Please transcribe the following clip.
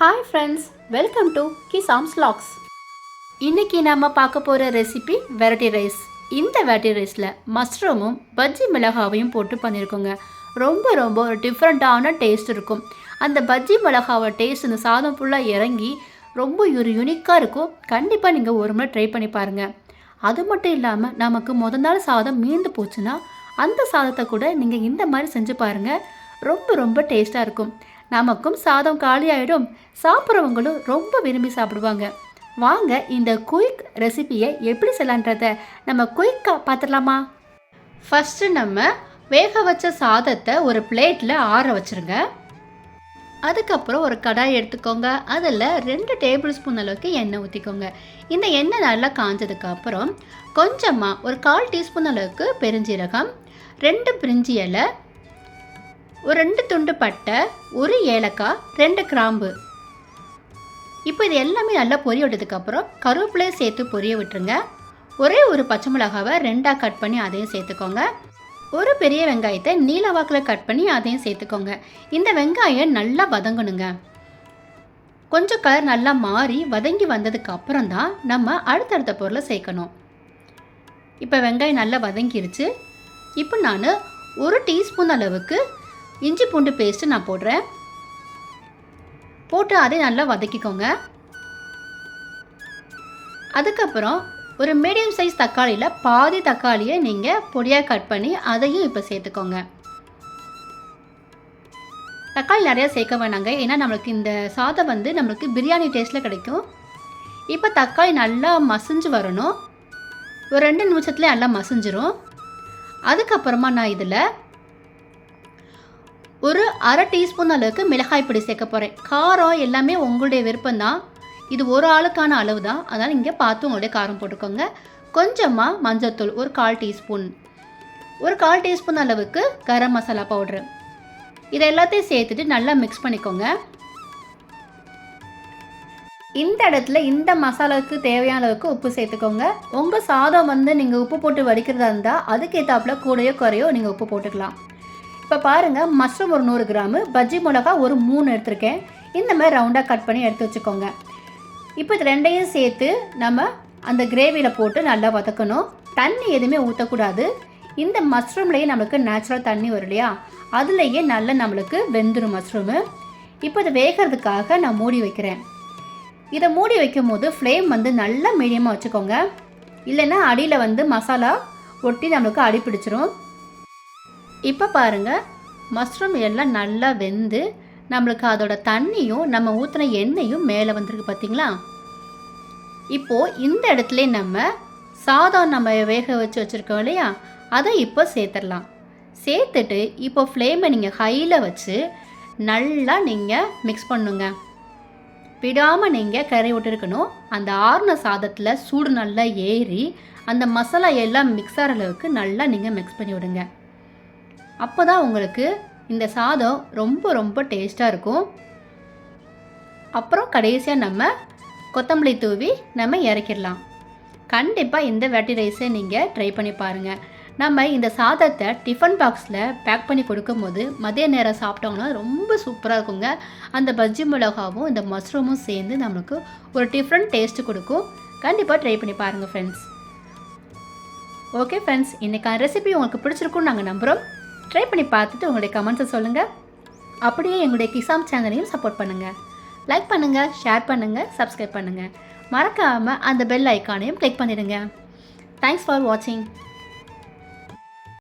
Hi friends welcome to Kisam's logs இன்னைக்கு நம்ம பார்க்க போகிற ரெசிபி வெரைட்டி ரைஸ். இந்த வெரைட்டி ரைஸில் மஷ்ரூமும் பஜ்ஜி மிளகாவையும் போட்டு பண்ணியிருக்கோங்க ரொம்ப ரொம்ப ஒரு டிஃப்ரெண்ட்டான டேஸ்ட் இருக்கும். அந்த பஜ்ஜி மிளகாவை டேஸ்ட் இந்த சாதம் ஃபுல்லாக இறங்கி ரொம்ப ஒரு யூனிக்காக இருக்கும். கண்டிப்பாக நீங்கள் ஒரு முறை ட்ரை பண்ணி பாருங்கள் அது மட்டும் இல்லாமல் நமக்கு முத நாள் சாதம் மீந்து போச்சுன்னா அந்த சாதத்தை கூட நீங்கள் இந்த மாதிரி செஞ்சு பாருங்கள் ரொம்ப ரொம்ப டேஸ்ட்டாக இருக்கும். நமக்கும் சாதம் காலியாயிடும். சாப்பிட்றவங்களும் ரொம்ப விரும்பி சாப்பிடுவாங்க. வாங்க இந்த குயிக் ரெசிபியை எப்படி செய்யலான்றத நம்ம குயிக்காக பார்த்துடலாமா ஃபஸ்ட்டு நம்ம வேக வச்ச சாதத்தை ஒரு பிளேட்டில் ஆற வச்சுருங்க. அதுக்கப்புறம் ஒரு கடாய் எடுத்துக்கோங்க. அதில் ரெண்டு டேபிள் ஸ்பூன் அளவுக்கு எண்ணெய் ஊற்றிக்கோங்க இந்த எண்ணெய் நல்லா காஞ்சதுக்கப்புறம் கொஞ்சமாக ஒரு கால் டீஸ்பூன் அளவுக்கு பெருஞ்சீரகம் ரெண்டு பிரிஞ்சி இலை ஒரு ரெண்டு துண்டு பட்டை ஒரு ஏலக்காய் ரெண்டு கிராம்பு. இப்போ இது எல்லாமே நல்லா பொரிய விட்டதுக்கப்புறம் கருவேப்பிலையை சேர்த்து பொரிய விட்டுருங்க. ஒரே ஒரு பச்சை மிளகாவை ரெண்டாக கட் பண்ணி அதையும் சேர்த்துக்கோங்க. ஒரு பெரிய வெங்காயத்தை நீல வாக்கில் கட் பண்ணி அதையும் சேர்த்துக்கோங்க. இந்த வெங்காயம் நல்லா வதங்கணுங்க. கொஞ்சம் கலர் நல்லா மாறி வதங்கி வந்ததுக்கு அப்புறம் தான் நம்ம அடுத்தடுத்த பொருளை சேர்க்கணும். இப்போ வெங்காயம் நல்லா வதங்கிருச்சு. இப்போ நான் ஒரு டீஸ்பூன் அளவுக்கு இஞ்சி பூண்டு பேஸ்ட்டு நான் போடுறேன். போட்டு அதை நல்லா வதக்கிக்கோங்க. அதுக்கப்புறம் ஒரு மீடியம் சைஸ் தக்காளியில் பாதி தக்காளியை நீங்கள் பொடியாக கட் பண்ணி அதையும் இப்போ சேர்த்துக்கோங்க. தக்காளி நிறையா சேர்க்க வேணாங்க. ஏன்னா நம்மளுக்கு இந்த சாதம் வந்து நம்மளுக்கு பிரியாணி டேஸ்ட்டில் கிடைக்கும். இப்போ தக்காளி நல்லா மசிஞ்சு வரணும். ஒரு ரெண்டு நிமிஷத்துல நல்லா மசிஞ்சிரும். அதுக்கப்புறமா நான் இதில் ஒரு அரை டீஸ்பூன் அளவுக்கு மிளகாய் பொடி சேர்க்க போகிறேன் காரம் எல்லாமே உங்களுடைய விருப்பம்தான். இது ஒரு ஆளுக்கான அளவு தான் அதனால் இங்கே பார்த்து உங்களுடைய காரம் போட்டுக்கோங்க. கொஞ்சமாக மஞ்சத்தூள் ஒரு கால் டீஸ்பூன். ஒரு கால் டீஸ்பூன் அளவுக்கு கரம் மசாலா பவுட்ரு. இதை எல்லாத்தையும் சேர்த்துட்டு நல்லா மிக்ஸ் பண்ணிக்கோங்க. இந்த இடத்துல இந்த மசாலாவுக்கு தேவையான அளவுக்கு உப்பு சேர்த்துக்கோங்க. உங்கள் சாதம் வந்து நீங்கள் உப்பு போட்டு வடிக்கிறதா இருந்தால் அதுக்கேற்றாப்புல கூடையோ குறையோ நீங்கள் உப்பு போட்டுக்கலாம். இப்போ பாருங்கள் மஷ்ரூம் ஒரு நூறு கிராமு பஜ்ஜி மிளகா ஒரு மூணு எடுத்திருக்கேன். இந்த மாதிரி ரவுண்டாக கட் பண்ணி எடுத்து வச்சுக்கோங்க. இப்போ இது ரெண்டையும் சேர்த்து நம்ம அந்த கிரேவியில் போட்டு நல்லா வதக்கணும். தண்ணி எதுவுமே ஊற்றக்கூடாது இந்த மஷ்ரூம்லேயே நம்மளுக்கு நேச்சுரல் தண்ணி வரும் இல்லையா? அதுலேயே நல்லா நம்மளுக்கு வெந்துடும் மஷ்ரூமு. இப்போ இது வேகிறதுக்காக நான் மூடி வைக்கிறேன். இதை மூடி வைக்கும் போது ஃப்ளேம் வந்து நல்லா மீடியமாக வச்சுக்கோங்க. இல்லைன்னா அடியில் வந்து மசாலா ஒட்டி நம்மளுக்கு அடி பிடிச்சிரும். இப்போ பாருங்கள் மஷ்ரூம் எல்லாம் நல்லா வெந்து நம்மளுக்கு அதோட தண்ணியும் நம்ம ஊற்றின எண்ணெயும் மேலே வந்திருக்கு பார்த்தீங்களா இப்போது இந்த இடத்துல நம்ம சாதம் நம்ம வேக வச்சு வச்சுருக்கோம் இல்லையா? அதை இப்போ சேர்த்துடலாம். சேர்த்துட்டு இப்போ ஃப்ளேமை நீங்கள் ஹையில் வச்சு நல்லா நீங்கள் மிக்ஸ் பண்ணுங்க. விடாமல் நீங்கள் கறி விட்டுருக்கணும் அந்த ஆறுன சாதத்தில் சூடு நல்லா ஏறி அந்த மசாலா எல்லாம் மிக்ஸ் ஆகிற அளவுக்கு நல்லா நீங்கள் மிக்ஸ் பண்ணி விடுங்க. அப்போ தான் உங்களுக்கு இந்த சாதம் ரொம்ப ரொம்ப டேஸ்ட்டாக இருக்கும். அப்புறம் கடைசியாக நம்ம கொத்தமல்லி தூவி நம்ம இறக்கிடலாம். கண்டிப்பாக இந்த வெட்டி ரைஸை நீங்கள் ட்ரை பண்ணி பாருங்கள் நம்ம இந்த சாதத்தை டிஃபன் பாக்ஸில் பேக் பண்ணி கொடுக்கும்போது மதிய நேரம் சாப்பிட்டோம்னா ரொம்ப சூப்பராக இருக்குங்க. அந்த பஜ்ஜி மிளகாவும் இந்த மஷ்ரூமும் சேர்ந்து நம்மளுக்கு ஒரு டிஃப்ரெண்ட் டேஸ்ட்டு கொடுக்கும். கண்டிப்பாக ட்ரை பண்ணி பாருங்கள் ஃப்ரெண்ட்ஸ் ஓகே ஃப்ரெண்ட்ஸ் இன்றைக்கான ரெசிபி உங்களுக்கு பிடிச்சிருக்குன்னு நாங்கள் நம்புகிறோம் ட்ரை பண்ணி பார்த்துட்டு உங்களுடைய கமெண்ட்ஸை சொல்லுங்கள் அப்படியே எங்களுடைய கிசாம் சேனலையும் சப்போர்ட் பண்ணுங்கள் லைக் பண்ணுங்கள் ஷேர் பண்ணுங்கள் சப்ஸ்கிரைப் பண்ணுங்கள் மறக்காமல் அந்த பெல் ஐக்கானையும் கிளிக் பண்ணிடுங்க. தேங்க்ஸ் ஃபார் வாட்சிங்